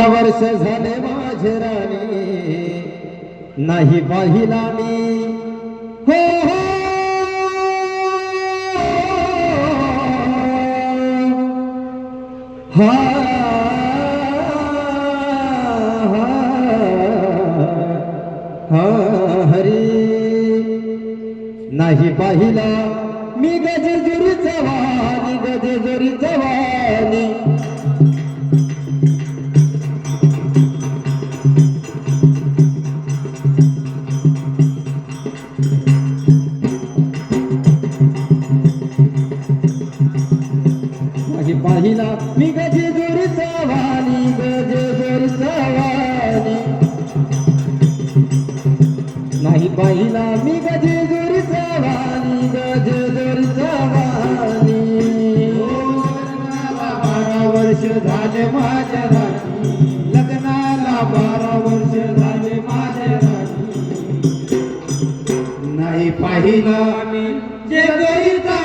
वर्ष झाले माझे राणी. नाही पाहिला मी. हो हो. हा. हा हरी. नाही पाहिला मी गजेजुरीचा वाणी गजेजुरीचा वाणी झाले माझ्या राणी लग्नाला बारा वर्ष झाले माझ्या राणी नाही पाहिलं आम्ही जे दोरीचा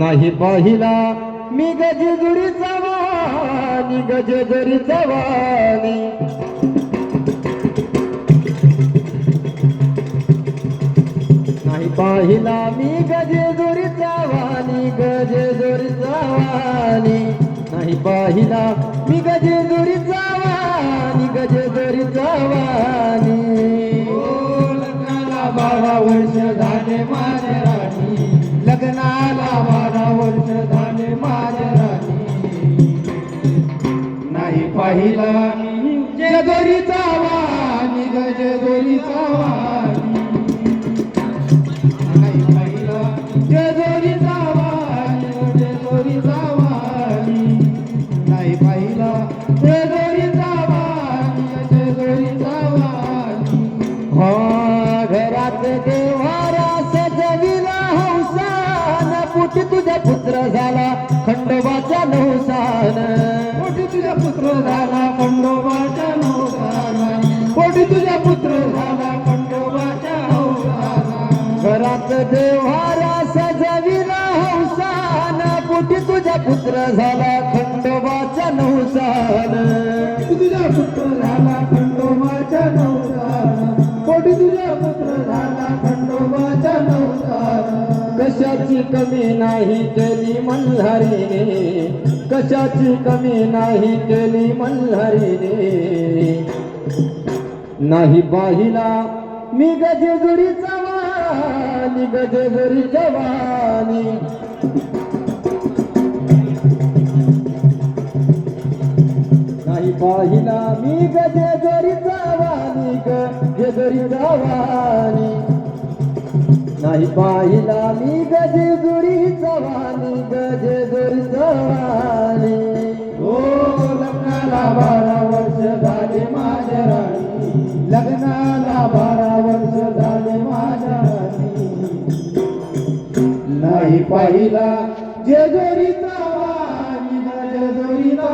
नाही पाहिला मी गजेजुरी जवानी गजेजुरीचा जवानी नाही पाहिला मी गजेजुरी जवानी गजेजुरी जवानी नाही पाहिला मी गजेजुरी जवानी गजेजुरीचा जवानी लग्नाला बारा वर्ष पाहिला मी. जगोरीचा वाणी गजगोरीचा वाणी नाही पाहिला. जगोरीचा वाणी जगोरीचा वाणी नाही पाहिला. वाणी वाणी हा घरात देवारा सजविला हौसान पुटी तुझा पुत्र झाला. झाला खंडोबाच्या नवसाला. पोटी तुझा पुत्र झाला खंडोबाच्या नवसाला. घरात देवारा सजविला हौसान. पुटी तुझा पुत्र झाला खंडोबाच्या नवसान पोटी तुझा पुत्र झाला खंडोबाच्या नवसाला. पोटी तुझा पुत्र झाला खंडोबाच्या नवसाला कशाची कमी नाही केली मल्हारीने कशाची कमी नाही केली मल्हारीने नाही पाहिला मी गजेजुरी जवानी गजेजुरी जवानी नाही पाहिला मी गजेजुरीचा जवानी गजेजुरीचा जवानी नाही पाहिला मी गजेजुरीचा वाणी गजेजुरीचा वाणी हो लग्नाला बारा वर्ष झाले माझ्या राणी. लग्नाला बारा वर्ष झाले माझ्या राणी. नाही पाहिला जेजुरी वाणी ना जेजोरीचा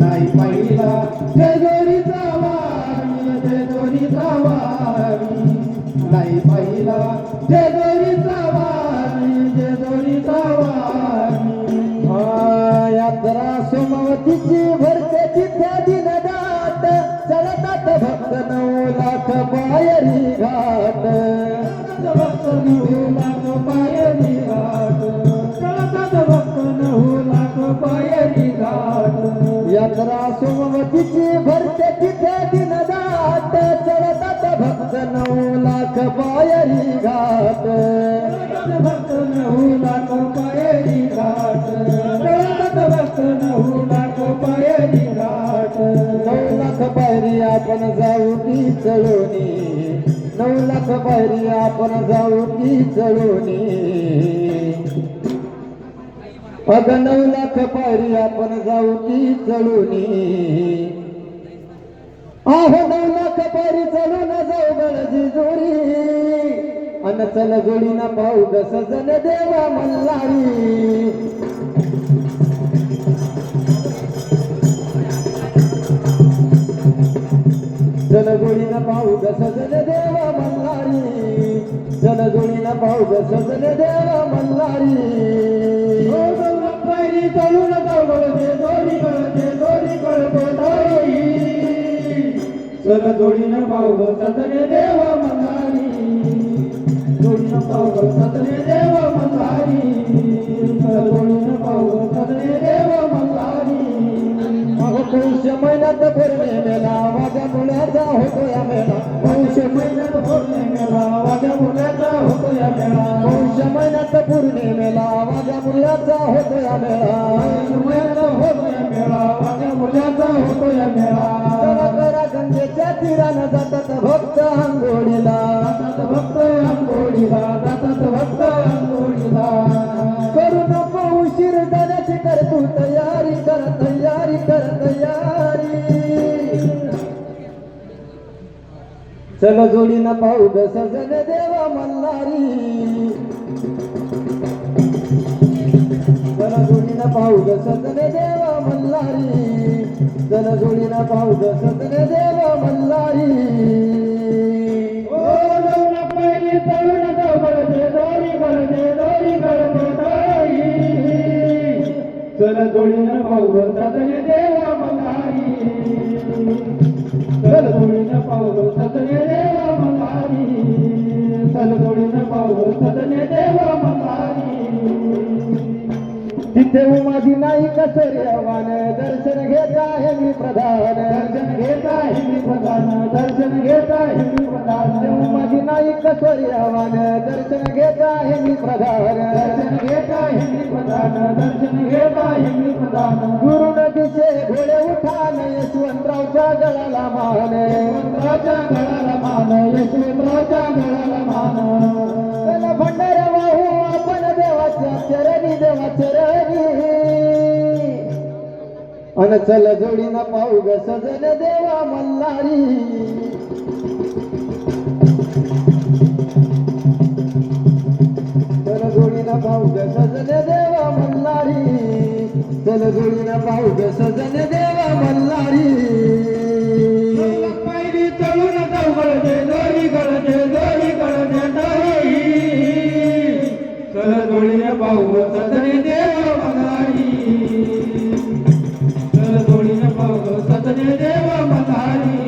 नाही पाहिला पायरी घाट भक्त नऊ लाख पायरी घाट तळतात भक्त नऊ लाख पायरी घाट यात्रा सोमवतीची भरते तिथे दिन दाट चढतात भक्त नऊ लाख पायरी घाट. नऊ लाख पायरी आपण जाऊ की चढोनी अग नऊ लाख पायरी आपण जाऊ ती चढोनी आहो नऊ लाख पायरी ना जाऊ गळजी जोरी. अन चल जोडी ना पाहू ग सजन देवा मल्लारी चल जोडीना पाहू ग सजन देवा मल्हारी. चल जोडीना पाहू ग सजन देवा मल्हारी. हो गौरव गवळते दोरी गळते दोरी गळते दोरी चल जोडीनं पाव सतने देव मंगारी जोडीनं पाव सतने देव मंगारी चल जोडीनं पाव सतने देव मंगारी अहो महिन्यात पौर्णिमेला पौष महिन्यात पौर्णिमेला माझ्या मुलाचा होतो या मेळा. पौष महिन्यात पौर्णिमेला माझ्या मुलाचा होतो या मेळा. चल जोडीनं पाहू ग सजन देवा मल्हारी. चल जोडीनं पाहू ग सजन देवा मल्हारी. चल जोडीनं पाहू ग सजन देवा मल्हारी ओ लवण पहिली तळून गवळते चल जोडीनं पाहू सतने देवा मल्हारी. जोडीनं पाहू सतने देवा जोडीनं पाहू सतने देवा मल्हारी तिथे उमाजी नाही कसर्यवान दर्शन घेत आहे मी प्रधान. दर्शन घेत आहे मी प्रधान. दर्शन घेत आहे मी प्रधान. उमाजी नाही कसर्यवान दर्शन घेत आहे मी प्रधान. दर्शन घेत आहे मी प्रधान. दर्शन घेत आहे मी प्रधान. गुरु घोडे उठान यशवंतरावच्या गळाला मान यशवंतरावच्या गळाला मान यशवंतरावच्या गळाला मान त्याला भंडारा वाहू आपण देवाच्या चरणी देवा चरणी. अन चल जोडीनं पाहू ग सजन देवा मल्हारी. जोडीनं पाहू ग सजन देवा मल्हारी. पहिली तळून गळते दोरी गळते दोरी गळते दोरी चल जोडीने पाहू सतने देव मल्हारी. चल जोडीने पाहू सतने देव मल्हारी.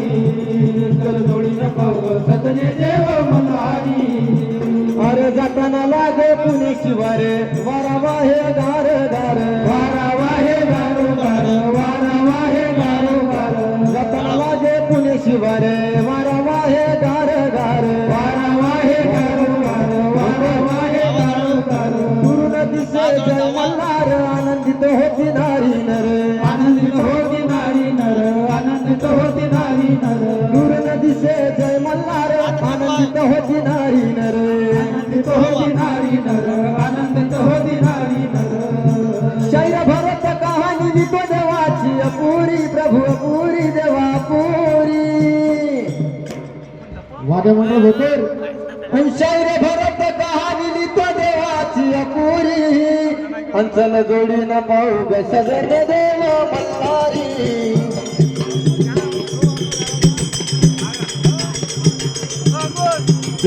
चल जोडीने पाहू सतने देव मल्हारी. अरे जाताना लागे पुणे शिवारे. वाद्य मंडळ होते शैर भरत कहाणी लिहितो देवाची अपुरी. अंचल जोडी न पाहू ग सजन देव मल्हारी.